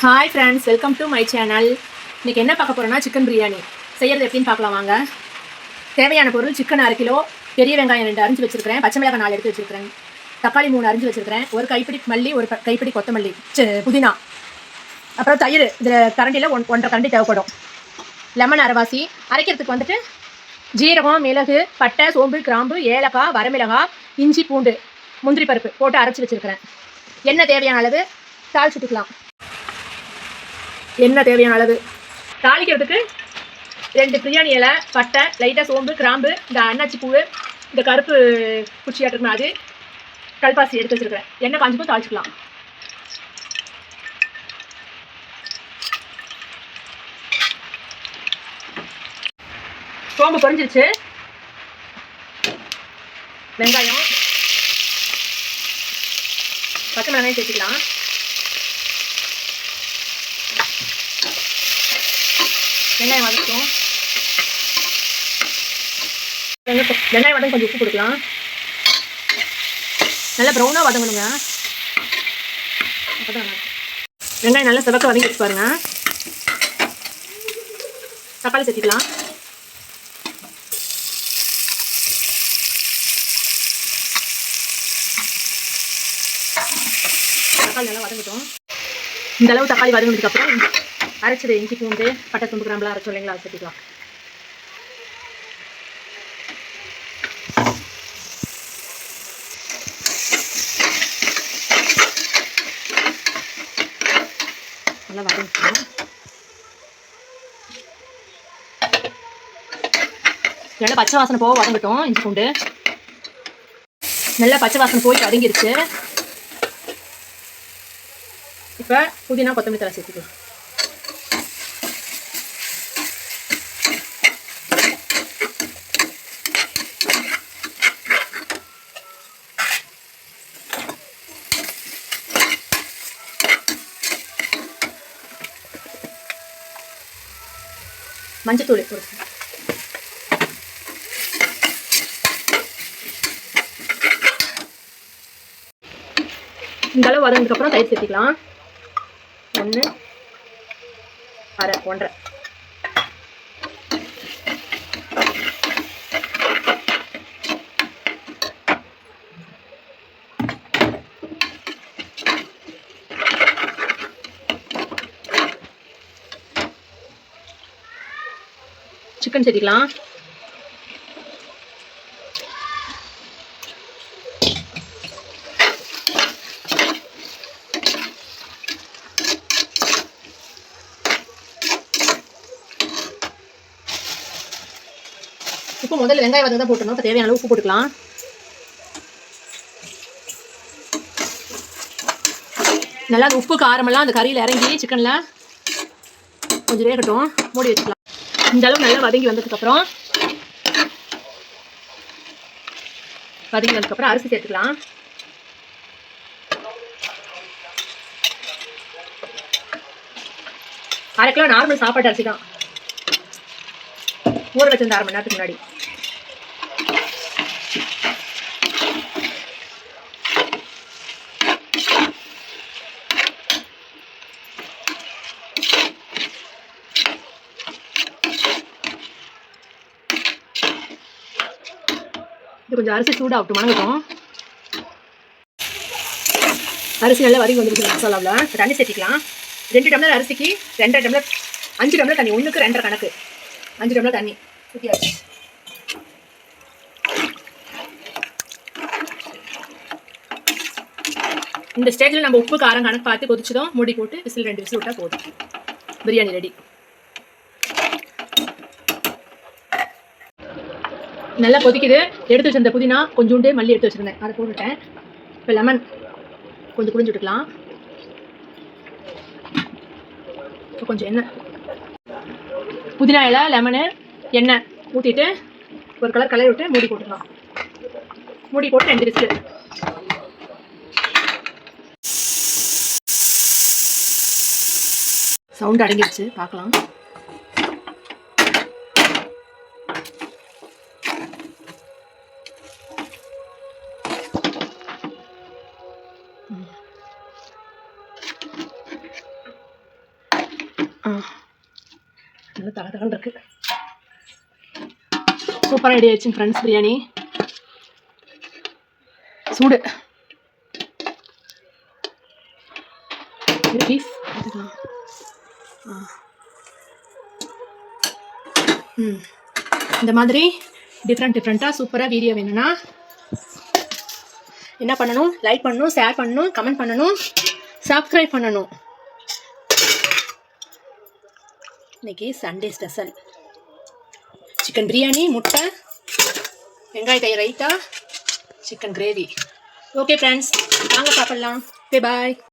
Hi friends welcome to my channel இன்னைக்கு என்ன பார்க்க போகிறோன்னா சிக்கன் பிரியாணி செய்யறது எப்படின்னு பார்க்கலாம் வாங்க. தேவையான பொருள் சிக்கன் அரை கிலோ பெரிய வெங்காயம் ரெண்டு அரிஞ்சு வச்சுருக்கிறேன். பச்சை மிளகாய் நாலு எடுத்து வச்சிருக்கிறேன். தக்காளி மூணு அரிஞ்சு வச்சுருக்கிறேன். ஒரு கைப்பிடி மல்லி ஒரு கைப்பிடி கொத்தமல்லி புதினா. அப்புறம் தயிர் இதில் கரண்டியில் ஒன் ஒன்றரை கரண்டி தேவைப்படும். லெமன் அரைவாசி. அரைக்கிறதுக்கு வந்துட்டு ஜீரகம் மிளகு பட்டை சோம்பு கிராம்பு ஏலக்காய் வரமிளகாய் இஞ்சி பூண்டு முந்திரி பருப்பு போட்டு அரைச்சி வச்சிருக்கிறேன். என்ன தேவையான அளவு? தாளிச்சுட்டுக்கலாம் எண்ணெய் தேவையான அளவு? தாளிக்கிறதுக்கு ரெண்டு பிரியாணி இலை பட்டை லைட்டாக சோம்பு கிராம்பு இந்த அன்னாச்சி பூவு இந்த கருப்பு குச்சியாட்டு இருக்குமே அது கல்பாசி எடுத்து வச்சுருக்கிறேன். எண்ணெய் காஞ்சுக்கும் தாளிச்சிக்கலாம். சோம்பு பொரிஞ்சிருச்சு. வெங்காயம் பச்சை மிளகாயும் சேர்த்துக்கலாம். வெங்காயம் வதக்கும் வெங்காயம் வெங்காயம் வதங்க கொஞ்சம் உப்பு கொடுக்கலாம். நல்லா ப்ரௌனாக வதங்கணுங்க. வெங்காயம் நல்லா சிவக்க வதங்கி வச்சு பாருங்க. தக்காளி சேர்த்திக்கலாம். தக்காளி நல்லா வதங்கட்டும். இந்த அளவு தக்காளி வதங்கினதுக்கப்புறம் அரைச்சது இஞ்சி பூண்டு பட்டை துண்டு கிராம்பெலாம் அரைச்சோம் இல்லைங்களா அதை சேர்த்துக்கலாம். நல்லா வதங்கிக்கலாம் நல்லா பச்சை வாசனை போக வதங்கட்டும் இஞ்சி பூண்டு. நல்லா பச்சை வாசனை போய் வதங்கிருச்சு. இப்போ புதினா கொத்தமல்லி தலை சேர்த்துக்கலாம். மஞ்சத்தூள் ஒரு ஸ்பூன். இந்த வதங்கினதுக்கப்புறம் தயிர் சேர்த்திக்கலாம் ஒன்று அரை ஒன்றரை சிக்கன் சேர்த்திக்கலாம் உப்பு முதல்ல வெங்காயம் வதங்க தான் போட்டணும் இப்போ தேவையான அளவு உப்பு போட்டுக்கலாம். நல்லா அந்த உப்பு காரமெல்லாம் அந்த கறியில் இறங்கி சிக்கனில் கொஞ்சம் வேகட்டும். மூடி வச்சுக்கலாம். இந்த அளவு நல்லா வதங்கி வந்ததுக்கப்புறம் வதங்கி வந்ததுக்கப்புறம் அரிசி சேர்த்துக்கலாம். அரை கிலோ நார்மல் சாப்பாட்டு அரிசி தான். ஊற வச்சிருந்த அரை மணி நேரத்துக்கு முன்னாடி. இப்போ கொஞ்சம் அரிசி சூடாகட்டும். வணங்கட்டும். அரிசி நல்லா வதங்கி வந்துருக்கு மசாலாவில். தண்ணி சேர்த்திக்கலாம். ரெண்டு டம்ளர் அரிசிக்கு ரெண்டரை டம்ளர் அஞ்சு டம்ளர் தண்ணி. ஒன்றுக்கு ரெண்டரை கணக்கு. அஞ்சு டம்ளர் தண்ணி. ஊற்றியாச்சு இந்த ஸ்டேஜில் நம்ம உப்பு காரம் கணக்கு பார்த்து கொதிச்சதும் மூடி போட்டு விசில் ரெண்டு விசில் விட்டால் போதும். பிரியாணி ரெடி நல்லா கொதிக்குது. எடுத்து வச்சிருந்த புதினா கொஞ்சோண்டு மல்லி எடுத்து வச்சிருந்தேன். அதை போட்டுட்டேன். இப்போ லெமன் கொஞ்சம் புளிஞ்சு விட்டுக்கலாம். இப்போ கொஞ்சம் எண்ணெய். புதினா இலை லெமனு எண்ணெய் ஊற்றிட்டு ஒரு கலர் கலர் விட்டு மூடி போட்டுக்கலாம். மூடி போட்டு ரெண்டு விசில். சவுண்ட் அடங்கிடுச்சு பார்க்கலாம். நல்லா தக தகன் இருக்கு. சூப்பராக ரெடி ஆயிடுச்சுங்க ஃப்ரெண்ட்ஸ் பிரியாணி. சூடு. பீஸ் எடுத்துக்கலாம் ஆ. ம். இந்த மாதிரி டிஃப்ரெண்ட் டிஃப்ரெண்ட்டாக சூப்பராக வீடியோ வேணும்னா என்ன பண்ணணும்? லைக் பண்ணணும் ஷேர் பண்ணணும் கமெண்ட் பண்ணணும் சப்ஸ்கிரைப் பண்ணணும். இன்னைக்கு சண்டே ஸ்பெஷல் சிக்கன் பிரியாணி முட்டை வெங்காயத்தை raita chicken gravy okay friends வாங்க சாப்பிட்லாம். பே பாய்